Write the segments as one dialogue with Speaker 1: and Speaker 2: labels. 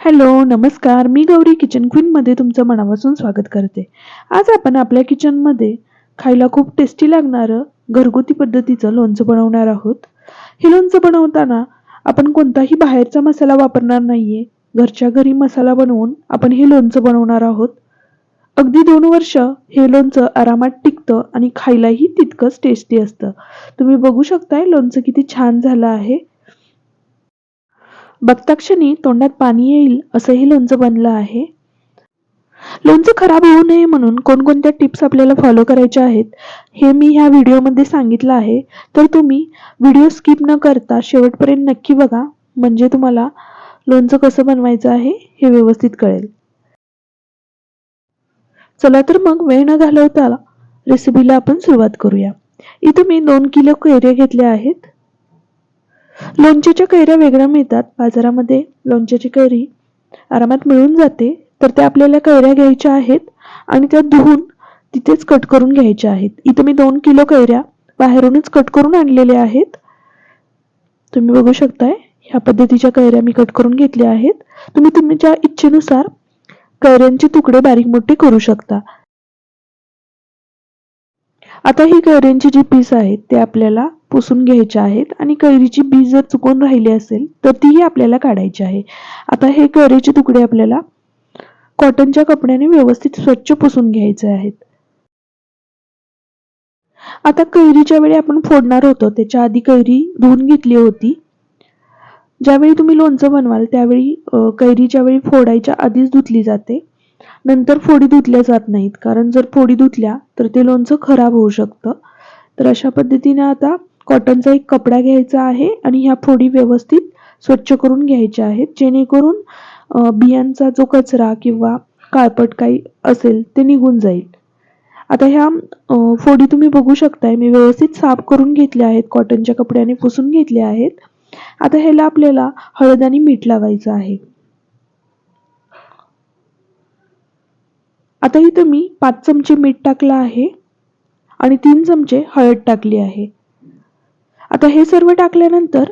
Speaker 1: Hello नमस्कार. मी Gauri kitchen क्वीनमध्ये तुमचं मनापासून स्वागत करते. आज आपण आपल्या किचनमध्ये खायला खूप टेस्टी लागणारं घरगुती पद्धतीचं लोणचं बनवणार आहोत. हे लोणचं बनवताना आपण कोणताही बाहेरचा मसाला वापरणार नाही आहे घरच्या घरी मसाला बनवून आपण हे लोणचं बनवणार आहोत. अगदी दोन वर्ष हे लोणचं आरामात टिकतं आणि खायलाही तितकंच टेस्टी असतं. तुम्ही बघू शकताय लोणचं किती छान झालं आहे. बघताक्षणी तोंडात पाणी येईल असंही लोणचं बनलं आहे. लोणचं खराब होऊ नये म्हणून कोणकोणत्या टिप्स आपल्याला फॉलो करायच्या आहेत हे मी ह्या व्हिडिओमध्ये सांगितलं आहे. तर तुम्ही व्हिडिओ स्किप न करता शेवटपर्यंत नक्की बघा म्हणजे तुम्हाला लोणचं कसं बनवायचं आहे हे व्यवस्थित कळेल. चला तर मग वेळ न घालवता रेसिपीला आपण सुरुवात करूया. इथं मी दोन किलो कैऱ्या घेतल्या आहेत. लोणच्याच्या कैऱ्या वेगळ्या मिळतात. बाजारामध्ये लोणच्याची कैरी आरामात मिळून जाते. तर त्या आपल्याला कैऱ्या घ्यायच्या आहेत आणि त्या धुवून तिथेच कट करून घ्यायच्या आहेत. इथं मी दोन किलो कैऱ्या बाहेरूनच कट करून आणलेल्या आहेत. तुम्ही बघू शकताय ह्या पद्धतीच्या कैऱ्या मी कट करून घेतल्या आहेत. तुम्ही तुमच्या इच्छेनुसार कैऱ्यांचे तुकडे बारीक मोठे करू शकता. आता ही कैऱ्यांची जी पीस आहेत ते आपल्याला पुसून घ्यायचे आहेत आणि कैरीची बी जर चुकून राहिली असेल तर तीही आपल्याला काढायची आहे. आता हे कैरीचे तुकडे आपल्याला कॉटनच्या कपड्याने व्यवस्थित स्वच्छ पुसून घ्यायचे आहेत. आता कैरीच्या वेळी आपण फोडणार होतो. त्याच्या आधी कैरी धुवून घेतली होती. ज्यावेळी तुम्ही लोणचं बनवाल त्यावेळी कैरीच्या वेळी फोडायच्या आधीच धुतली जाते. नंतर फोडी धुतल्या जात नाहीत. कारण जर फोडी धुतल्या तर ते लोणचं खराब होऊ शकतं. तर अशा पद्धतीने आता कॉटनचा एक कपडा घ्यायचा आहे आणि ह्या फोडी व्यवस्थित स्वच्छ करून घ्यायच्या आहेत. जेणेकरून बियांचा जो कचरा किंवा काळपट काही असेल ते निघून जाईल. आता ह्या फोडी तुम्ही बघू शकताय. मी व्यवस्थित साफ करून घेतल्या आहेत कॉटनच्या कपड्याने पुसून घेतल्या आहेत. आता ह्याला आपल्याला हळद आणि मीठ लावायचं आहे. आता इथं मी पाच चमचे मीठ टाकलं आहे आणि तीन चमचे हळद टाकली आहे. आता हे सर्व टाकल्यानंतर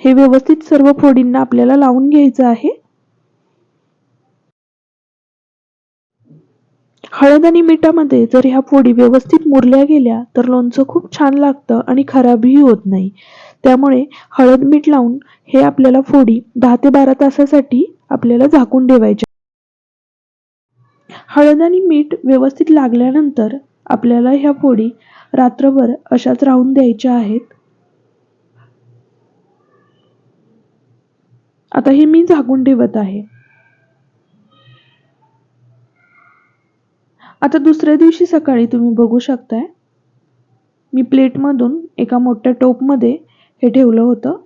Speaker 1: हे व्यवस्थित सर्व फोडींना आपल्याला लावून घ्यायचं आहे. हळद आणि मिठामध्ये जर ह्या फोडी व्यवस्थित मुरल्या गेल्या तर लोणचं खूप छान लागतं आणि खराबही होत नाही. त्यामुळे हळद मीठ लावून हे आपल्याला फोडी दहा ते बारा तासासाठी आपल्याला झाकून ठेवायचे. हळद आणि मीठ व्यवस्थित लागल्यानंतर आपल्याला ह्या फोडी रात्रभर अशाच राहून द्यायच्या आहेत. आता हे मी झाकून ठेवत आहे. आता दुसऱ्या दिवशी सकाळी तुम्ही बघू शकताय मी प्लेटमधून एका मोठ्या टोपमध्ये हे ठेवलं होतं.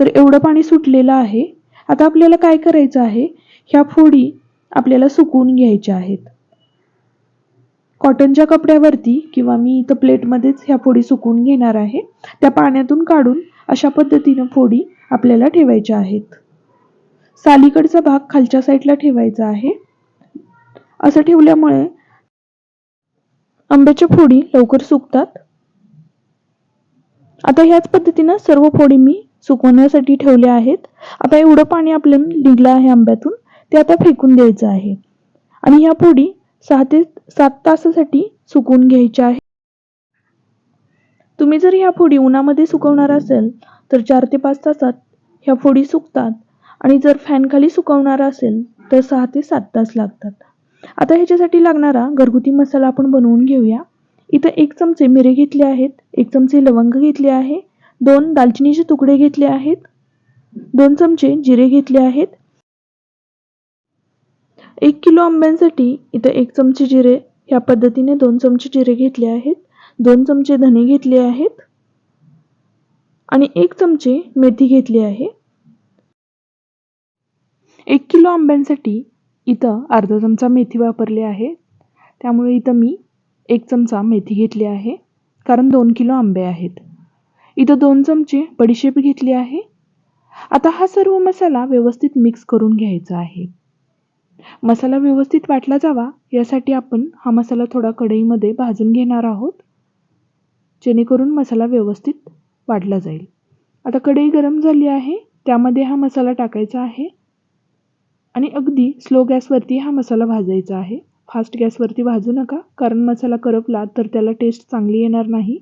Speaker 1: तर एवढं पाणी सुटलेलं आहे. आता आपल्याला काय करायचं आहे? ह्या फोडी आपल्याला सुकवून घ्यायच्या आहेत. कॉटनच्या कपड्यावरती किंवा मी इथं प्लेटमध्येच ह्या फोडी सुकवून घेणार आहे. त्या पाण्यातून काढून अशा पद्धतीनं फोडी आपल्याला ठेवायच्या आहेत. सालीकडचा भाग खालच्या साईडला ठेवायचा आहे. असं ठेवल्यामुळे आंब्याच्या फोडी लवकर सुकतात. आता ह्याच पद्धतीनं सर्व फोडी मी सुकवण्यासाठी ठेवल्या आहेत. आता एवढं पाणी आपल्याला निघलं आहे आंब्यातून ते आता फेकून द्यायचं आहे. आणि ह्या फोडी सहा ते सात तासासाठी सुकवून घ्यायच्या आहे तुम्ही जर ह्या फोडी उन्हामध्ये सुकवणार असेल तर चार ते पाच तासात ह्या फोडी सुकतात. आणि जर फॅनखाली सुकवणारा सुकवणार असेल तर सहा ते सात तास लागतात. आता ह्याच्यासाठी लागणारा घरगुती मसाला आपण बनवून घेऊया. इथं एक चमचे मिरे घेतले आहेत एक चमचे लवंग घेतले आहे दोन दालचिनीचे तुकडे घेतले आहेत दोन चमचे जिरे घेतले आहेत. एक किलो आंब्यांसाठी इथं एक चमचे जिरे ह्या पद्धतीने दोन चमचे जिरे घेतले आहेत दोन चमचे धने घेतले आहेत आणि एक चमचे मेथी घेतली आहे. एक किलो आंब्यांसाठी इथं अर्धा चमचा मेथी वापरली आहे. त्यामुळे इथं मी एक चमचा मेथी घेतली आहे. कारण दोन किलो आंबे आहेत. इथं दोन चमचे बडीशेप घेतली आहे. आता हा सर्व मसाला व्यवस्थित मिक्स करून घ्यायचा आहे. मसाला व्यवस्थित वाटला जावा यासाठी आपण हा मसाला थोडा कढईमध्ये भाजून घेणार आहोत. जेणेकरून मसाला व्यवस्थित वाढला जाईल. आता कढई गरम झाली आहे त्यामध्ये हा मसाला टाकायचा आहे. आणि अगदी स्लो गॅसवरती हा मसाला भाजायचा आहे. फास्ट गॅसवरती भाजू नका कारण मसाला करपला तर त्याला टेस्ट चांगली येणार नाही.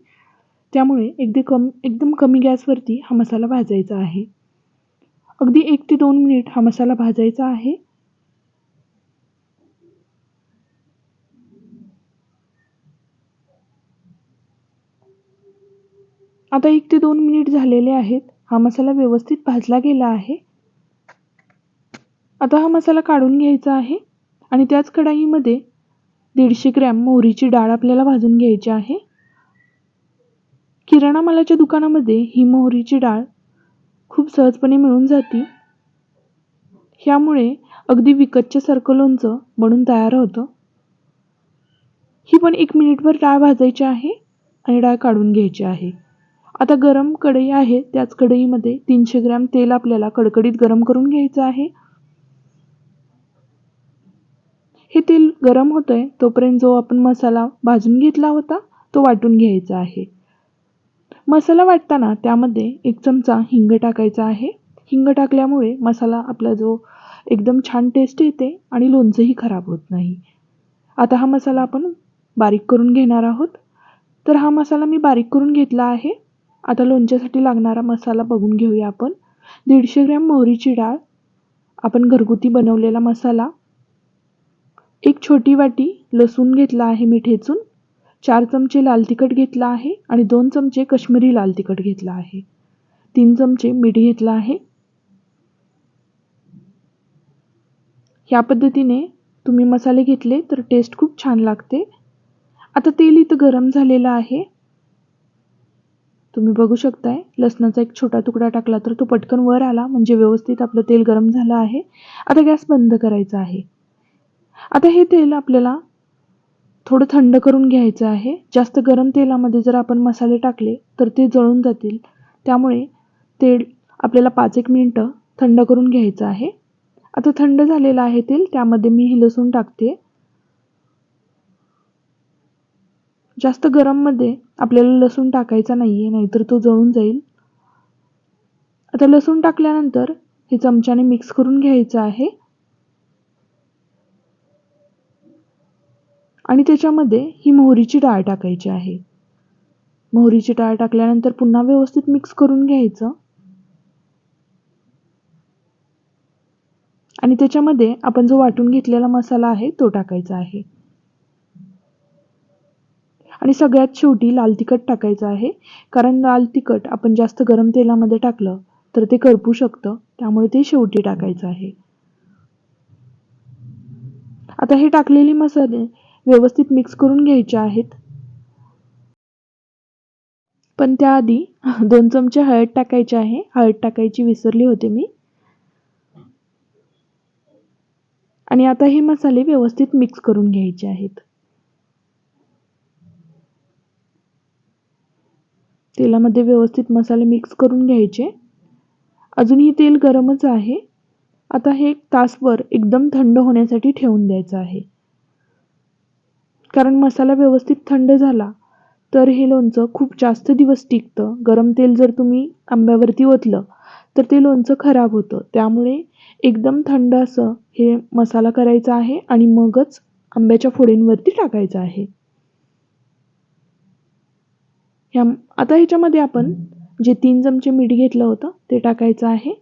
Speaker 1: त्यामुळे अगदी कम एकदम कमी गॅसवरती हा मसाला भाजायचा आहे. अगदी एक ते दोन मिनिट हा मसाला भाजायचा आहे. आता एक ते दोन मिनिट झालेले आहेत. हा मसाला व्यवस्थित भाजला गेला आहे. आता हा मसाला काढून घ्यायचा आहे आणि त्याच कढाईमध्ये दीडशे ग्रॅम मोहरीची डाळ आपल्याला भाजून घ्यायची आहे. किराणा मालाच्या दुकानामध्ये ही मोहरीची डाळ खूप सहजपणे मिळून जाते. ह्यामुळे अगदी विकतच्यासारखं लोणचं बनून तयार होतं. ही पण एक मिनिटभर डाळ भाजायची आहे आणि डाळ काढून घ्यायची आहे. आता गरम कढई आहे त्याच कढईमध्ये तीनशे ग्रॅम तेल आपल्याला कडकडीत गरम करून घ्यायचं आहे. हे तेल गरम होतंय तोपर्यंत जो आपण मसाला भाजून घेतला होता तो वाटून घ्यायचा आहे. मसाला वाटताना त्यामध्ये एक चमचा हिंग टाकायचा आहे. हिंग टाकल्यामुळे मसाला आपला जो एकदम छान टेस्ट येते आणि लोणचंही खराब होत नाही. आता हा मसाला आपण बारीक करून घेणार आहोत. तर हा मसाला मी बारीक करून घेतला आहे. आता लोणच्यासाठी लागणारा मसाला बघून घेऊया आपण. दीडशे ग्रॅम मोहरीची डाळ आपण घरगुती बनवलेला मसाला एक छोटी वाटी लसूण घेतला आहे मी ठेचून चार चमचे लाल तिखट घेतला आहे आणि दोन चमचे कश्मीरी लाल तिखट घेतला आहे. तीन चमचे मीठ घेतलं आहे. ह्या पद्धतीने तुम्ही मसाले घेतले तर टेस्ट खूप छान लागते. आता तेल इथं गरम झालेलं आहे. तुम्ही बघू शकताय लसणाचा एक छोटा तुकडा टाकला तर तो पटकन वर आला म्हणजे व्यवस्थित आपलं तेल गरम झालं आहे. आता गॅस बंद करायचा आहे. आता हे तेल आपल्याला थोडं थंड करून घ्यायचं आहे. जास्त गरम तेलामध्ये जर आपण मसाले टाकले तर ते जळून जातील. त्यामुळे तेल आपल्याला पाच एक मिनटं थंड करून घ्यायचं आहे. आता थंड झालेलं आहे तेल त्यामध्ये मी हे लसूण टाकते. जास्त गरममध्ये आपल्याला लसूण टाकायचा नाही आहे नाहीतर तो जळून जाईल. आता लसूण टाकल्यानंतर हे चमच्याने मिक्स करून घ्यायचं आहे. आणि त्याच्यामध्ये ही मोहरीची डाळ टाकायची आहे. मोहरीची डाळ टाकल्यानंतर पुन्हा व्यवस्थित मिक्स करून घ्यायचं. आणि त्याच्यामध्ये आपण जो वाटून घेतलेला मसाला आहे तो टाकायचा आहे. आणि सगळ्यात शेवटी लाल तिखट टाकायचं आहे. कारण लाल तिखट आपण जास्त गरम तेलामध्ये टाकलं तर ते करपू शकतं. त्यामुळे ते शेवटी टाकायचं आहे. आता हे टाकलेले मसाले व्यवस्थित मिक्स करून घ्यायचे आहेत. पण त्याआधी दोन चमचे हळद टाकायचे आहे. हळद टाकायची विसरली होते मी. आणि आता हे मसाले व्यवस्थित मिक्स करून घ्यायचे आहेत. तेलामध्ये व्यवस्थित मसाले मिक्स करून घ्यायचे. अजूनही तेल गरमच आहे. आता हे एक तासभर एकदम थंड होण्यासाठी ठेवून द्यायचं आहे. कारण मसाला व्यवस्थित थंड झाला तर हे लोणचं खूप जास्त दिवस टिकतं. गरम तेल जर तुम्ही आंब्यावरती ओतलं तर ते लोणचं खराब होतं. त्यामुळे एकदम थंड असं हे मसाला करायचा आहे आणि मगच आंब्याच्या फोडींवरती टाकायचं आहे. ह्या आता ह्याच्यामध्ये आपण जे तीन चमचे मीठ घेतलं होतं ते टाकायचं आहे.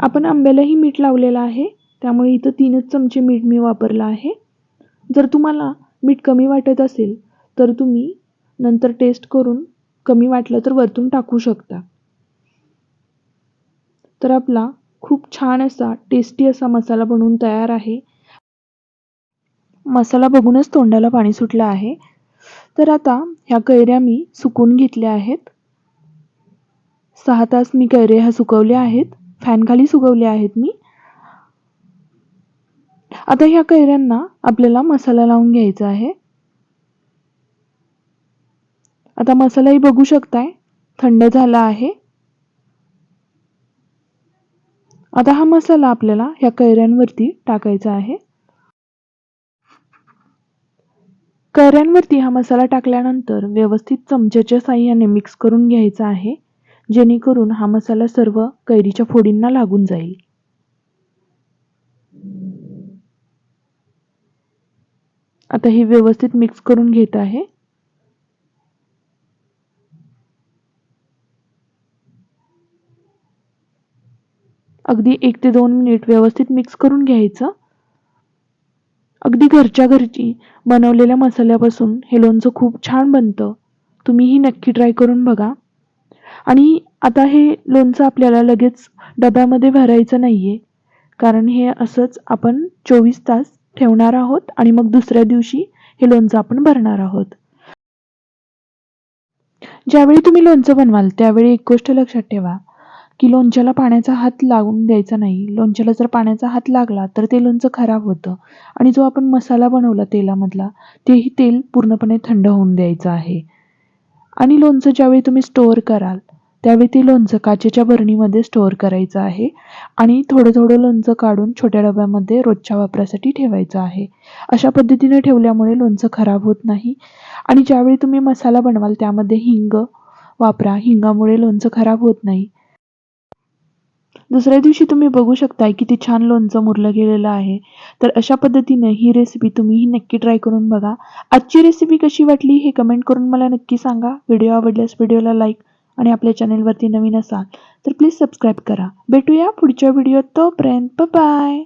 Speaker 1: आपण आंब्यालाही मीठ लावलेलं आहे. त्यामुळे इथं तीनच चमचे मीठ मी वापरलं आहे. जर तुम्हाला मीठ कमी वाटत असेल तर तुम्ही नंतर टेस्ट करून कमी वाटलं तर वरतून टाकू शकता. तर आपला खूप छान असा टेस्टी असा मसाला बनवून तयार आहे. मसाला बघूनच तोंडाला पाणी सुटलं आहे. तर आता ह्या कैऱ्या मी सुकून घेतल्या आहेत. सहा तास मी कैऱ्या ह्या सुकवल्या आहेत. फॅनखाली सुकवल्या आहेत मी. आता ह्या कैऱ्यांना आपल्याला मसाला लावून घ्यायचा आहे. आता मसालाही बघू शकताय. थंड झाला आहे. आता हा मसाला आपल्याला ह्या कैऱ्यांवरती टाकायचा आहे. कैऱ्यांवरती हा मसाला टाकल्यानंतर व्यवस्थित चमच्याच्या साह्याने मिक्स करून घ्यायचा आहे जेणेकरून हा मसाला सर्व कैरीच्या फोडींना लागून जाईल. आता हे व्यवस्थित मिक्स करून घेत आहे. अगदी एक ते दोन मिनिट व्यवस्थित मिक्स करून घ्यायचं. अगदी घरच्या घरची बनवलेल्या मसाल्यापासून हे लोणचं खूप छान बनतं. तुम्हीही नक्की ट्राय करून बघा. आणि आता हे लोणचं आपल्याला लगेच डब्यामध्ये भरायचं नाही आहे कारण हे असंच आपण चोवीस तास ठेवणार आहोत आणि मग दुसऱ्या दिवशी हे लोणचं आपण भरणार आहोत. ज्यावेळी तुम्ही लोणचं बनवाल त्यावेळी एक गोष्ट लक्षात ठेवा. की लोणच्याला पाण्याचा हात लागून द्यायचा नाही. लोणच्याला जर पाण्याचा हात लागला तर ते लोणचं खराब होतं. आणि जो आपण मसाला बनवला तेलामधला तेही तेल पूर्णपणे थंड होऊन द्यायचं आहे. आणि लोणचं ज्यावेळी तुम्ही स्टोअर कराल त्यावेळी ते लोणचं काचेच्या बरणीमध्ये स्टोअर करायचं आहे. आणि थोडं थोडं लोणचं काढून छोट्या डब्यामध्ये रोजच्या वापरासाठी ठेवायचं आहे. अशा पद्धतीने ठेवल्यामुळे लोणचं खराब होत नाही. आणि ज्यावेळी तुम्ही मसाला बनवाल त्यामध्ये हिंग वापरा. हिंगामुळे लोणचं खराब होत नाही. दुसऱ्या दिवशी तुम्ही बघू शकताय किती छान लोणचं मुरलं गेलेलं आहे. तर अशा पद्धतीने ही रेसिपी तुम्हीही नक्की ट्राय करून बघा. आजची रेसिपी कशी वाटली हे कमेंट करून मला नक्की सांगा. व्हिडिओ आवडल्यास व्हिडिओला लाईक आणि आपल्या चॅनेलवरती नवीन असाल तर प्लीज सबस्क्राईब करा. भेटूया पुढच्या व्हिडिओत तोपर्यंत. बाय